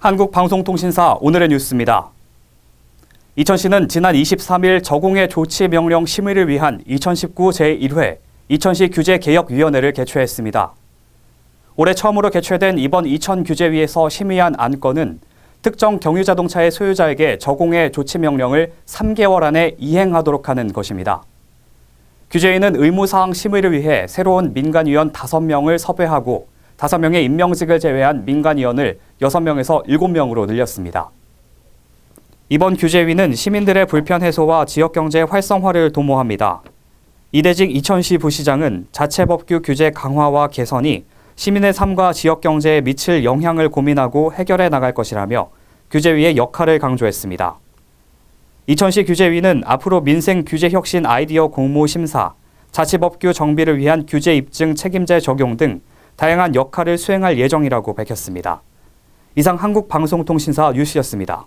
한국방송통신사 오늘의 뉴스입니다. 이천시는 지난 23일 저공해 조치 명령 심의를 위한 2019 제1회 이천시 규제 개혁위원회를 개최했습니다. 올해 처음으로 개최된 이번 이천 규제위에서 심의한 안건은 특정 경유자동차의 소유자에게 저공해 조치 명령을 3개월 안에 이행하도록 하는 것입니다. 규제위는 의무사항 심의를 위해 새로운 민간위원 5명을 섭외하고 5명의 임명직을 제외한 민간위원을 6명에서 7명으로 늘렸습니다. 이번 규제위는 시민들의 불편 해소와 지역경제 활성화를 도모합니다. 이대직 이천시 부시장은 자체 법규 규제 강화와 개선이 시민의 삶과 지역 경제에 미칠 영향을 고민하고 해결해 나갈 것이라며 규제위의 역할을 강조했습니다. 이천시 규제위는 앞으로 민생 규제 혁신 아이디어 공모 심사, 자치법규 정비를 위한 규제 입증 책임제 적용 등 다양한 역할을 수행할 예정이라고 밝혔습니다. 이상 한국방송통신사 뉴스였습니다.